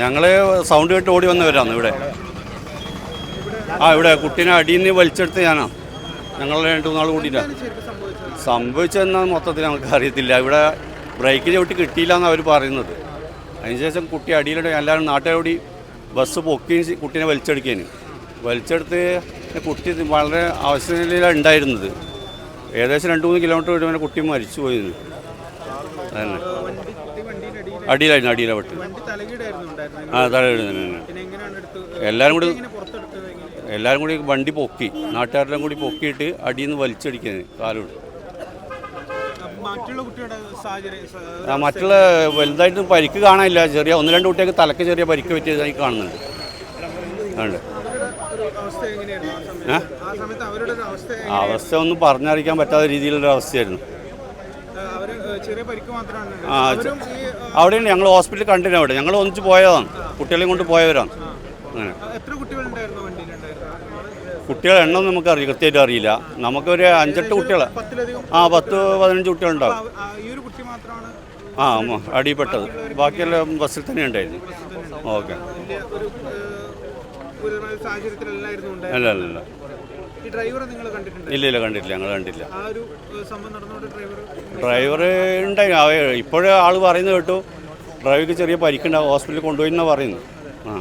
ഞങ്ങൾ സൗണ്ട് കേട്ട് ഓടി വന്നവരാണ് ഇവിടെ. ആ ഇവിടെ കുട്ടീനെ അടിയിൽ നിന്ന് വലിച്ചെടുത്ത് ഞാനാ. ഞങ്ങൾ രണ്ടു മൂന്നാൾ കൂട്ടിയിട്ടാണ് സംഭവിച്ചതെന്നാൽ മൊത്തത്തിൽ നമുക്ക് അറിയത്തില്ല. ഇവിടെ ബ്രേക്ക് ചവിട്ടി കിട്ടിയില്ല എന്നാണ് അവർ പറയുന്നത്. അതിനുശേഷം കുട്ടി അടിയിലൂടെ എല്ലാവരും നാട്ടുകാരോടി ബസ് പൊക്കിയും കുട്ടീനെ വലിച്ചെടുക്കാൻ വലിച്ചെടുത്ത് കുട്ടി വളരെ അവസ്ഥയിലാണ് ഉണ്ടായിരുന്നത്. ഏകദേശം രണ്ട് മൂന്ന് കിലോമീറ്റർ വരുമ്പോൾ കുട്ടി മരിച്ചു പോയിരുന്നു അതന്നെ വണ്ടി കുട്ടി വണ്ടിയുടെ അടിയിൽ അടിയിലായിരുന്നു അടിയിലെ വെട്ട് ആ തലയിടുന്നു എല്ലാവരും കൂടി എല്ലാവരും കൂടി വണ്ടി പൊക്കി നാട്ടുകാരെല്ലാം കൂടി പൊക്കിയിട്ട് അടിയിൽ നിന്ന് വലിച്ചടിക്കുന്നത് കാലോട് മറ്റുള്ള വലുതായിട്ട് പരിക്ക് കാണാനില്ല. ചെറിയ ഒന്ന് രണ്ട് കുട്ടികൾക്ക് തലക്ക് ചെറിയ പരിക്ക് പറ്റിയതായി കാണുന്നുണ്ട്. ഉണ്ട് അവസ്ഥ ഒന്നും പറഞ്ഞറിയിക്കാൻ പറ്റാത്ത രീതിയിലുള്ള അവസ്ഥയായിരുന്നു ആ, അവിടെയാണ് ഞങ്ങൾ ഹോസ്പിറ്റലിൽ കണ്ടിരുന്നു അവിടെ. ഞങ്ങൾ ഒന്നിച്ച് പോയതാണ്. കുട്ടികളെയും കൊണ്ട് പോയവരാണ്. അങ്ങനെ. കുട്ടികളെ എണ്ണം നമുക്ക് അറിയില്ല. കൃത്യമായിട്ട് അറിയില്ല. നമുക്കൊരു അഞ്ചെട്ട് കുട്ടികളെ. പത്തിലധികം ആ പത്ത് പതിനഞ്ച് കുട്ടികളുണ്ടാവും. ആ, അടിയിൽപ്പെട്ടത്. ബാക്കിയെല്ലാം ബസ്സിൽ തന്നെ ഉണ്ടായിരുന്നു. ഓക്കെ. അല്ല അല്ല ഈ ഡ്രൈവറെ നിങ്ങൾ കണ്ടിട്ടുണ്ട്? ഇല്ല ഇല്ല കണ്ടിട്ടില്ല. ഞങ്ങൾ കണ്ടില്ല ആ ഒരു സംഭവം ഡ്രൈവർ ഡ്രൈവർ ഉണ്ടായി ഇപ്പോഴേ ആൾ പറയുന്നത് കേട്ടു. ഡ്രൈവർക്ക് ചെറിയ പരിക്കുണ്ടാവും. ഹോസ്പിറ്റലിൽ കൊണ്ടുപോയി എന്നാണ് പറയുന്നത്. ആ.